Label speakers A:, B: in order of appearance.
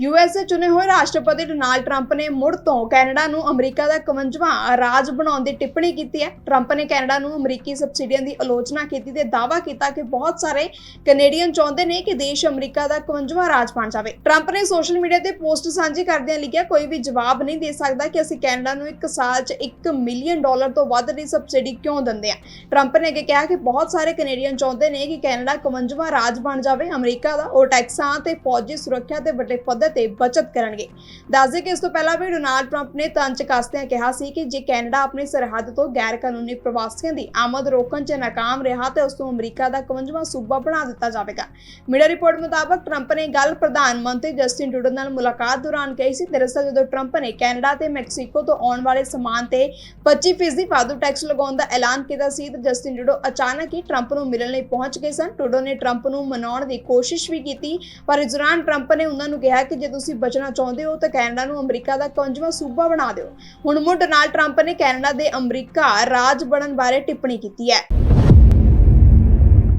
A: US ਦੇ ਚੁਣੇ ਹੋਏ ਰਾਸ਼ਟਰਪਤੀ ਡੋਨਾਲਡ ਟਰੰਪ ਨੇ ਮੁੜ ਤੋਂ ਕੈਨੇਡਾ ਨੂੰ ਅਮਰੀਕਾ ਦਾ 51ਵਾਂ ਰਾਜ ਬਣਾਉਣ ਦੀ ਟਿੱਪਣੀ ਕੀਤੀ ਹੈ। ਟਰੰਪ ਨੇ ਕੈਨੇਡਾ ਨੂੰ ਅਮਰੀਕੀ ਸਬਸਿਡੀਆਂ ਦੀ ਆਲੋਚਨਾ ਕੀਤੀ ਤੇ ਦਾਅਵਾ ਕੀਤਾ ਕਿ ਬਹੁਤ ਸਾਰੇ ਕੈਨੇਡੀਅਨ ਚਾਹੁੰਦੇ ਨੇ ਕਿ ਦੇਸ਼ ਅਮਰੀਕਾ ਦਾ 51ਵਾਂ ਰਾਜ ਬਣ ਜਾਵੇ। ਟਰੰਪ ਨੇ ਸੋਸ਼ਲ ਮੀਡੀਆ ਤੇ ਪੋਸਟ ਸਾਂਝੀ ਕਰਦਿਆਂ ਲਿਖਿਆ, ਕੋਈ ਵੀ ਜਵਾਬ ਨਹੀਂ ਦੇ ਸਕਦਾ ਕਿ ਅਸੀਂ ਕੈਨੇਡਾ ਨੂੰ ਇੱਕ ਸਾਲ 'ਚ 1 ਮਿਲੀਅਨ ਡਾਲਰ ਤੋਂ ਵੱਧ ਦੀ ਸਬਸਿਡੀ ਕਿਉਂ ਦਿੰਦੇ ਆ ਟਰੰਪ ਨੇ ਅੱਗੇ ਕਿਹਾ ਕਿ ਬਹੁਤ ਸਾਰੇ ਕੈਨੇਡੀਅਨ ਚਾਹੁੰਦੇ ਨੇ ਕਿ ਕੈਨੇਡਾ 51ਵਾਂ ਰਾਜ ਬਣ ਜਾਵੇ ਅਮਰੀਕਾ ਦਾ। ਉਹ ਟੈਕਸਾਂ ਤੇ ਫੌਜੀ ਸੁਰੱਖਿਆ ਤੇ ਵੱਡੇ ਪੱਧਰ ਤੇ ਬਚਤ ਕਰਨਗੇ। ਦੱਸਦੇ ਕਿ ਇਸ ਤੋਂ ਪਹਿਲਾਂ ਵੀ ਡੋਨਾਲਡ ਟਰੰਪ ਨੇ ਤੰਜ ਕੱਸਦਿਆਂ ਕਿਹਾ ਸੀ ਕਿ ਜੇ ਕੈਨੇਡਾ ਆਪਣੀ ਸਰਹੱਦ ਤੋਂ ਗੈਰ ਕਾਨੂੰਨੀ ਪ੍ਰਵਾਸੀਆਂ ਦੀ ਆਮਦ ਰੋਕਣ 'ਚ ਨਾਕਾਮ ਰਿਹਾ, ਤੇ ਉਸ ਨੂੰ ਅਮਰੀਕਾ ਦਾ 51ਵਾਂ ਸੂਬਾ ਬਣਾ ਦਿੱਤਾ ਜਾਵੇਗਾ। ਮੀਡੀਆ ਰਿਪੋਰਟ ਮੁਤਾਬਕ ਟਰੰਪ ਨੇ ਗੱਲ ਪ੍ਰਧਾਨ ਮੰਤਰੀ ਜਸਟਿਨ ਟਰੂਡੋ ਨਾਲ ਮੁਲਾਕਾਤ ਦੌਰਾਨ ਕਹੀ ਸੀ, ਦਰਅਸਲ ਜਦੋਂ ਟਰੰਪ ਨੇ ਕੈਨੇਡਾ ਤੇ ਮੈਕਸੀਕੋ ਤੋਂ ਆਉਣ ਵਾਲੇ ਸਮਾਨ ਤੇ 25% ਵਾਧੂ ਟੈਕਸ ਲਗਾਉਣ ਦਾ ਐਲਾਨ ਕੀਤਾ ਸੀ, ਤੇ ਜਸਟਿਨ ਟਰੂਡੋ ਅਚਾਨਕ ਹੀ ਟਰੰਪ ਨੂੰ ਮਿਲਣ ਲਈ ਪਹੁੰਚ ਗਏ ਸਨ। ਟਰੂਡੋ ਨੇ ਟਰੰਪ ਨੂੰ ਮਨਾਉਣ ਦੀ ਕੋਸ਼ਿਸ਼ ਵੀ ਕੀਤੀ, ਪਰ ਇਸ ਦੌਰਾਨ ਟਰੰਪ ਨੇ ਉਹਨਾਂ ਨੂੰ ਕਿਹਾ ਕਿ ਜੇ ਤੁਸੀਂ ਬਚਣਾ ਚਾਹੁੰਦੇ ਹੋ ਤਾਂ ਕੈਨੇਡਾ ਨੂੰ ਅਮਰੀਕਾ ਦਾ 51ਵਾਂ ਸੂਬਾ ਬਣਾ ਦਿਓ। ਹੁਣ ਮੁੜ ਡੋਨਾਲਡ ਟਰੰਪ ਨੇ ਕੈਨੇਡਾ ਦੇ ਅਮਰੀਕਾ ਰਾਜ ਬਣਨ ਬਾਰੇ ਟਿੱਪਣੀ ਕੀਤੀ ਹੈ।